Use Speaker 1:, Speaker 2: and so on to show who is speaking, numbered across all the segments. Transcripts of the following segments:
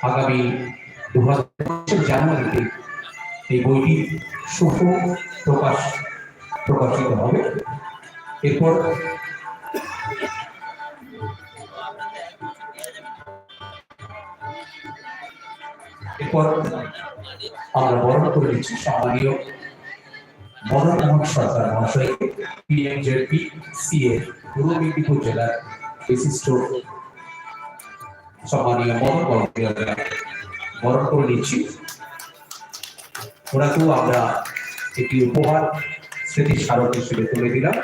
Speaker 1: আগামী দু হাজার জানুয়ারিতে এই বইটি শুভ প্রকাশ, প্রকাশিত হবে। এরপর এরপর আমরা বর্ণ করে দিচ্ছি সম্মানীয় মদন মোহন সরকার মহাশয় পিএমজেডপি সিএ পূর্ব মেদিনীপুর জেলার বিশিষ্ট সম্মানীয় মদন বরণ বরণ করে নিচ্ছি। ওনাকেও আমরা একটি উপহার স্মৃতি স্মারক হিসেবে তুলে দিলাম।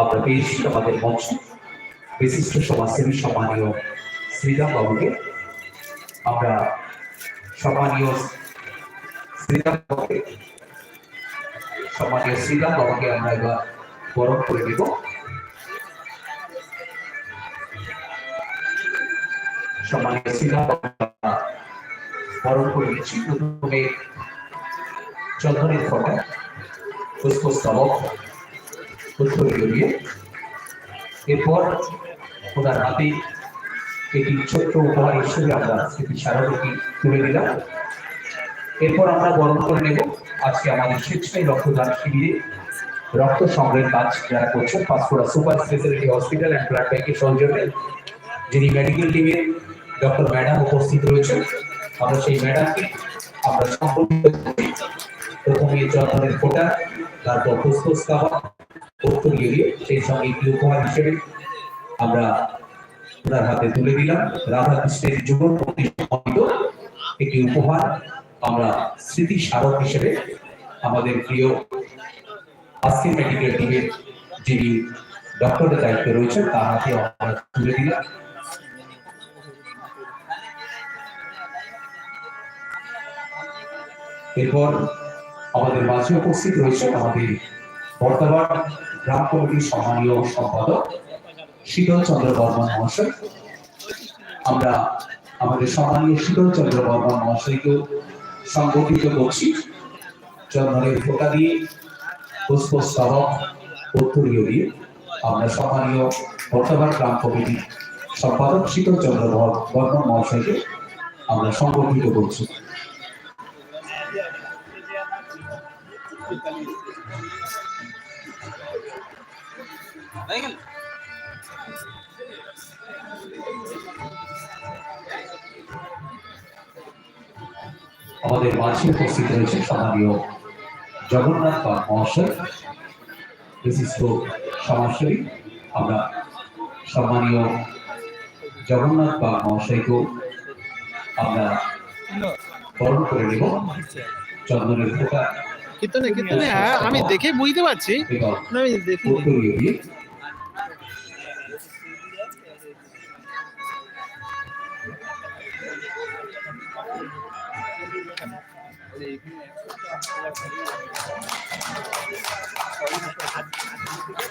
Speaker 1: আমরা পেয়েছি আমাদের মঞ্চ। বিশিষ্ট সমাজসেবী সম্মানীয় শ্রীরাম বাবুকে আমরা সম্মানীয় শ্রীরাম বাবুকে সম্মানীয় শ্রীরাম বাবুকে আমরা এবার বরণ করে নেব। সম্মানীয় শ্রীরাম বরণ করে নিচ্ছি। প্রথমে চন্দ্রের ফটা, পুষ্পস্তবক উত্তর জড়িয়ে এরপর ওনার হাতে একটি ছোট্ট উপহার হিসেবে আমরা স্মৃতি স্মারকটি তুলে দিলাম। এরপর আমরা বরণ করে নেব। আজকে আমাদের স্বেচ্ছায় রক্তদান শিবিরে রক্ত সংগ্রহের কাজ যারা করছেন Panchpura super speciality hospital and blood ব্যাংকের সৌজন্যে যিনি মেডিকেল টিমে ডক্টর ম্যাডাম উপস্থিত রয়েছেন। আমরা সেই ম্যাডামকে আমরা করছি। প্রথমে চন্দনের ফোটা, তারপর উত্তর দিয়ে সেই সঙ্গে একটি উপহার হিসেবে আমরা ওনার হাতে তুলে দিলাম। রাধা কৃষ্ণের যুগল প্রতিষ্ঠিত একটি উপহার আমরা স্মৃতি স্মারক হিসেবে আমাদের প্রিয় আজকে মেডিকেল টিমের যিনি ডক্টরের দায়িত্বে রয়েছেন, তার হাতে আমরা তুলে দিলাম। এরপর আমাদের মাঝে উপস্থিত রয়েছে আমাদের বর্তমান গ্রাম কমিটির সম্মানীয় সম্পাদক শীতল চন্দ্র বর্মন মহাশয়। আমরা আমাদের সম্মানীয় শীতল চন্দ্র বর্মন মহাশয়কে সংগঠিত করছি। চন্দনের ফোটা দিয়ে, পুষ্পস্তবক উত্তরীয় দিয়ে আমরা সম্মানীয় বর্তমান গ্রাম কমিটির সম্পাদক শীতল চন্দ্র বর্মন মহাশয়কে আমরা সংগঠিত করছি। আমাদের মাঝে উপস্থিত রয়েছে সম্মানীয় জগন্নাথ পাল মহাশয়। বিশিষ্ট সমাজসেবী। আমরা সম্মানীয় জগন্নাথ পাল মহাশয়কেও আমরা বরণ করে নেব। চন্দনের ফোটা
Speaker 2: কীর্তনে কীর্তনে হ্যাঁ আমি দেখে বুঝতে পারছি। আমি দেখি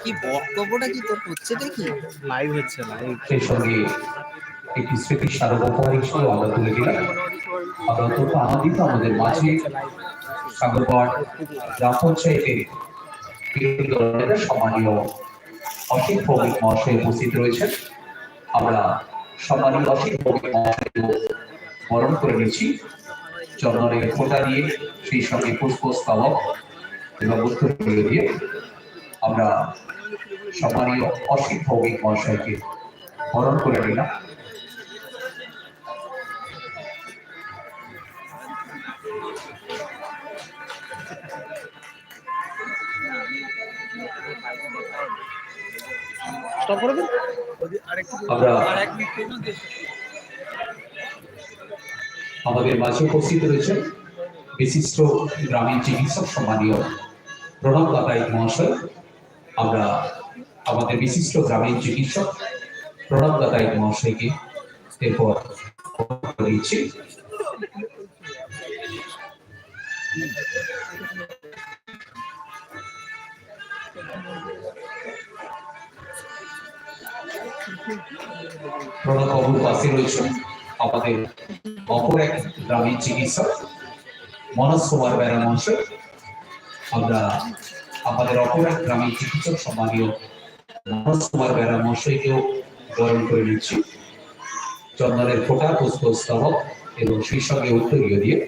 Speaker 3: কি বক্তব্যটা কি তোর হচ্ছে দেখি?
Speaker 2: লাইভ হচ্ছে লাইভ
Speaker 1: সেই সঙ্গে একটি স্মৃতি হিসেবে আমরা তুলে দিলাম। আমরা অত্যন্ত আনন্দিত আমাদের মাঝে সাগরগড় গ্রাম পঞ্চায়েতের বিরোধী দলের সম্মানীয় অসীম ভৌমিক মহাশয় উপস্থিত রয়েছেন। আমরা সম্মানীয় অসীম ভৌমিক মহাশয়কে বরণ করে নিচ্ছি চন্দনের ফোঁটা দিয়ে সেই সঙ্গে পুষ্প স্তবক এবং উত্তর দিয়ে আমরা সম্মানীয় অসীম ভৌমিক মহাশয়কে বরণ করে নিলাম। আমরা আমাদের মাঝে উপস্থিত রয়েছেন বিশিষ্ট গ্রামীণ চিকিৎসক সম্মানীয় প্রণব দাতাই মহাশয়। আমরা আমাদের বিশিষ্ট গ্রামীণ চিকিৎসক প্রণব দাতাই মহাশয়কে এরপর দিচ্ছি। প্রণব বাবুর পাশে রয়েছেন আমাদের অপর এক গ্রামীণ চিকিৎসক মনোজ কুমার বেরা মহাশয় আমরা আমাদের অপর এক গ্রামীণ চিকিৎসক সম্মানীয় মনোজ কুমার বেরা মহাশয়কেও বরণ করে নিচ্ছি। চন্দনের ফোটা পুষ্পস্তবক এবং সেই সঙ্গে উত্তরীয় দিয়ে।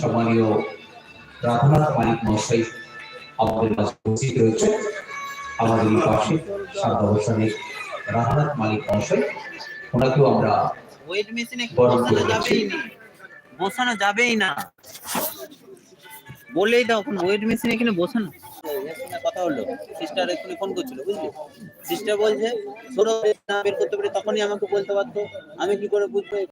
Speaker 1: সম্মানীয় রাধানাথ মালিক মহাশয় আমাদের মাঝে উপস্থিত রয়েছে। আমাদের পাশে সাত অবসানের রাধানাথ মালিক মহাশয় ওনাকেও আমরা
Speaker 3: ওয়েট মেশিনে বসানো যাবেই না। বসানো যাবেই না। বলেই দাও এখন ওয়েট মেশিন এখানে বসানো। কথা হলো। সিস্টার এখানে ফোন করছিল বুঝলি? সিস্টার বলছে ছোট না বের করতে পারে তখনই আমাকে বলতে পারতো। আমি কি করে বুঝব?